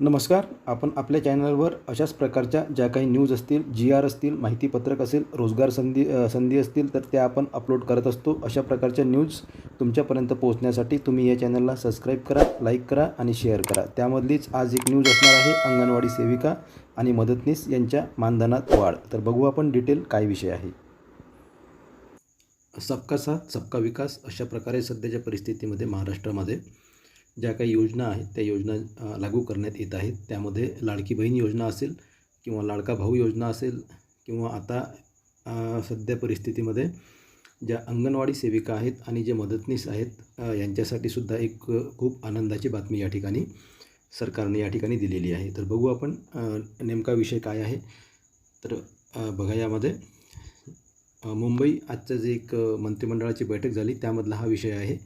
नमस्कार आपण आपल्या चॅनलवर अशाच प्रकारच्या ज्या काही न्यूज असतील जी आर असतील माहितीपत्रक असेल रोजगार संधी संधी असतील तर त्या आपण अपलोड करत असतो. अशा प्रकारच्या न्यूज तुमच्यापर्यंत पोहोचण्यासाठी तुम्ही या चॅनलला सबस्क्राईब करा लाईक करा आणि शेअर करा. त्यामधलीच आज एक न्यूज असणार आहे अंगणवाडी सेविका आणि मदतनीस यांच्या मानधनात वाढ. तर बघू आपण डिटेल काय विषय आहे. सबका साथ सबका विकास अशा प्रकारे सध्याच्या परिस्थितीमध्ये महाराष्ट्रामध्ये ज्या काही योजना आहेत त्या योजना लागू करण्यात येत आहेत. त्यामध्ये लाडकी बहीण योजना असेल किंवा लाडका भाऊ योजना असेल किंवा आता सध्या परिस्थितीमध्ये ज्या अंगणवाडी सेविका आहेत आणि जे मदतनीस आहेत यांच्यासाठी सुद्धा एक खूप आनंदाची बातमी या ठिकाणी सरकारने या ठिकाणी दिलेली आहे. तर बघू आपण नेमका विषय काय आहे. तर बघा यामध्ये मुंबई आजचं जे एक मंत्रिमंडळाची बैठक झाली त्यामधला हा विषय आहे.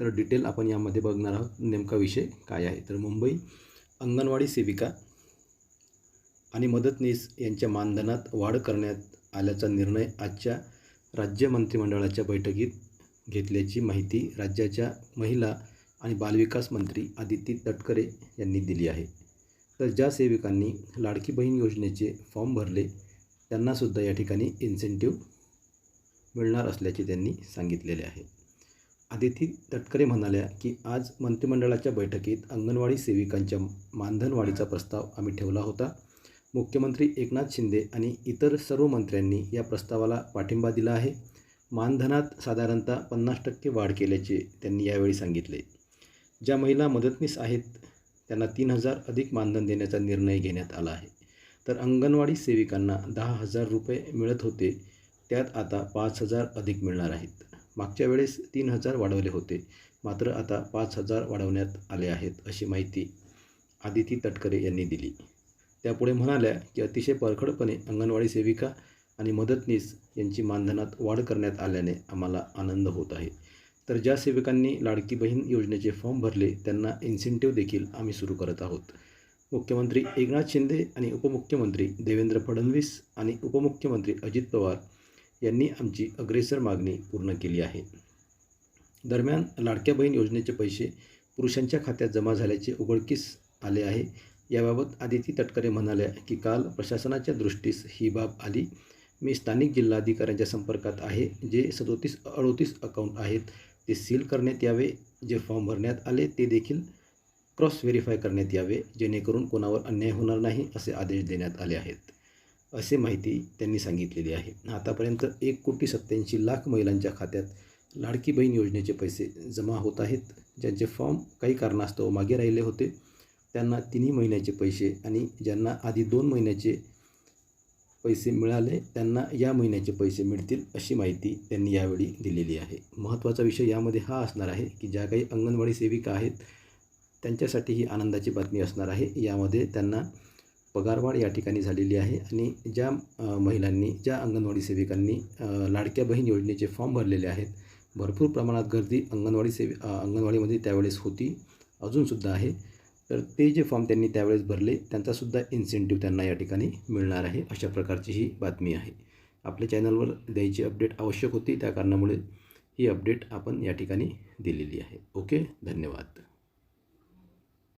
तर डिटेल आपण यामध्ये बघणार आहोत नेमका विषय काय आहे. तर मुंबई अंगणवाडी सेविका आणि मदतनीस यांच्या मानधनात वाढ करण्यात आल्याचा निर्णय आजच्या राज्य मंत्रिमंडळाच्या बैठकीत घेतल्याची माहिती राज्याच्या महिला आणि बालविकास मंत्री आदिती तटकरे यांनी दिली आहे. तर ज्या सेविकांनी लाडकी बहीण योजनेचे फॉर्म भरले त्यांनासुद्धा या ठिकाणी इन्सेंटिव्ह मिळणार असल्याचे त्यांनी सांगितलेले आहे. आदिती तटकरे म्हणाल्या की आज मंत्रिमंडळाच्या बैठकीत अंगणवाडी सेविकांच्या मानधनवाढीचा प्रस्ताव आम्ही ठेवला होता. मुख्यमंत्री एकनाथ शिंदे आणि इतर सर्व मंत्र्यांनी या प्रस्तावाला पाठिंबा दिला आहे. मानधनात साधारणतः पन्नास टक्के वाढ केल्याचे त्यांनी यावेळी सांगितले. ज्या महिला मदतनीस आहेत त्यांना तीन हजार अधिक मानधन देण्याचा निर्णय घेण्यात आला आहे. तर अंगणवाडी सेविकांना दहा हजार रुपये मिळत होते त्यात आता पाच हजार अधिक मिळणार आहेत. मागच्या वेळेस तीन हजार वाढवले होते. मात्र आता पाच हजार वाढवण्यात आले आहेत अशी माहिती आदिती तटकरे यांनी दिली. त्यापुढे म्हणाल्या की अतिशय परखडपणे अंगणवाडी सेविका आणि मदतनीस यांची मानधनात वाढ करण्यात आल्याने आम्हाला आनंद होत आहे. तर ज्या सेविकांनी लाडकी बहीण योजनेचे फॉर्म भरले त्यांना इन्सेंटिव्ह देखील आम्ही सुरू करत आहोत. मुख्यमंत्री एकनाथ शिंदे आणि उपमुख्यमंत्री देवेंद्र फडणवीस आणि उपमुख्यमंत्री अजित पवार यांनी आमची अग्रेसर मागणी पूर्ण केली आहे. दरम्यान लाडक्या बहीण योजनेचे पैसे पुरुषांच्या खात्यात जमा झाल्याचे उघडकीस आले आहे. याबाबत आदिती तटकरे म्हणाल्या की काल प्रशासनाच्या दृष्टीस ही बाब आली. मी स्थानिक जिल्हाधिकाऱ्यांच्या संपर्कात आहे. जे सदोतीस अडोतीस अकाउंट आहेत ते सील करण्यात यावे. जे फॉर्म भरण्यात आले ते देखील क्रॉस व्हेरीफाय करण्यात यावे. जेणेकरून कोणावर अन्याय होणार नाही असे आदेश देण्यात आले आहेत. असे माहिती त्यांनी सांगितलेली आहे. आतापर्यंत एक कोटी सत्त्याऐंशी लाख महिलांच्या खात्यात लाडकी बहीण योजनेचे पैसे जमा होत आहेत. ज्यांचे फॉर्म काही कारणास्तव मागे राहिले होते त्यांना तिन्ही महिन्याचे पैसे आणि ज्यांना आधी दोन महिन्याचे पैसे मिळाले त्यांना या महिन्याचे पैसे मिळतील अशी माहिती त्यांनी यावेळी दिलेली आहे. महत्त्वाचा विषय यामध्ये हा असणार आहे की ज्या काही अंगणवाडी सेविका आहेत त्यांच्यासाठी ही आनंदाची बातमी असणार आहे. यामध्ये त्यांना पगारवाढ या ठिकाणी झालेली आहे आणि ज्या महिलांनी ज्या अंगणवाडी सेविकांनी लाडक्या बहीण योजनेचे फॉर्म भरलेले आहेत भरपूर प्रमाणात गर्दी अंगणवाडी सेवि अंगणवाडीमध्ये त्यावेळेस होती अजूनसुद्धा आहे. तर ते जे फॉर्म त्यांनी त्यावेळेस भरले त्यांचासुद्धा इन्सेंटिव्ह त्यांना या ठिकाणी मिळणार आहे अशा प्रकारची ही बातमी आहे. आपल्या चॅनलवर द्यायची अपडेट आवश्यक होती त्या कारणामुळे ही अपडेट आपण या ठिकाणी दिलेली आहे. ओके धन्यवाद.